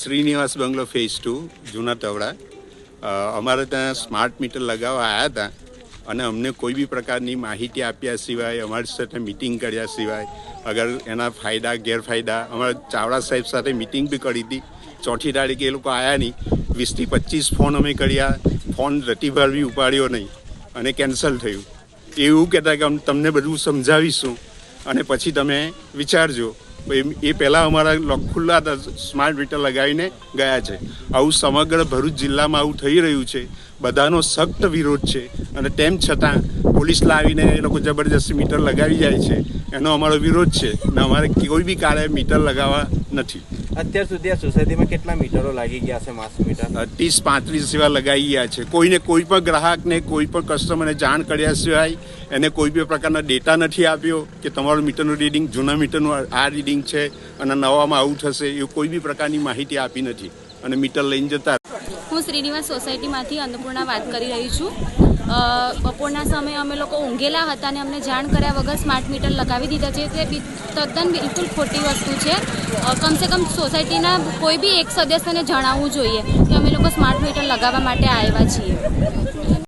શ્રીનિવાસ બંગલો phase two જૂના તવડા. અમારે ત્યાં સ્માર્ટ મીટર લગાવવા આવ્યા હતા અને અમને કોઈ બી પ્રકારની માહિતી આપ્યા સિવાય, અમારી સાથે મિટિંગ કર્યા સિવાય, અગર એના ફાયદા, ગેરફાયદા, અમારા ચાવડા સાહેબ સાથે મિટિંગ બી કરી હતી. ચોથી તારીખે એ લોકો આવ્યા નહીં. વીસથી પચીસ ફોન અમે કર્યા. ફોન રતિભાર બી ઉપાડ્યો નહીં અને કેન્સલ થયું. એવું કહેતા કે અમે, તમને બધું સમજાવીશું અને પછી તમે વિચારજો. એ- પહેલાં અમારા ખુલ્લા સ્માર્ટ મીટર લગાવીને ગયા છે. આવું સમગ્ર ભરૂચ જિલ્લામાં આવું થઈ રહ્યું છે. બધાનો સખ્ત વિરોધ છે. અને તેમ છતાં પોલીસ લાવીને એ લોકો જબરજસ્તી મીટર લગાવી જાય છે. એનો અમારો વિરોધ છે. ને અમારે કોઈ બી કાળે મીટર લગાવવા નથી. અત્યાર સુધી આ સોસાયટીમાં કેટલા મીટરો લાગી ગયા છે માસ મીટર? ત્રીસ પાંત્રીસ જેવા લગાવી ગયા છે. કોઈને કોઈ પણ ગ્રાહકને કોઈ પણ કસ્ટમરને જાણ કર્યા સિવાય એને કોઈ બી પ્રકારના ડેટા નથી આપ્યો કે તમારું મીટરનું રીડિંગ જૂના મીટરનું આ રીડિંગ છે અને નવામાં આવું થશે એવું કોઈ બી પ્રકારની માહિતી આપી નથી. અને મીટર લઈને જતા શ્રીનિવાસ સોસાયટીમાંથી અન્નપૂર્ણા વાત કરી રહી છું. બપોરના સમયે અમે લોકો ઊંઘેલા હતા અને અમને જાણ કર્યા વગર સ્માર્ટ મીટર લગાવી દીધા છે. તે તદ્દન બિલકુલ ખોટી વસ્તુ છે. કમસે કમ સોસાયટીના કોઈ બી એક સદસ્યને જણાવવું જોઈએ કે અમે લોકો સ્માર્ટ મીટર લગાવવા માટે આવ્યા છીએ.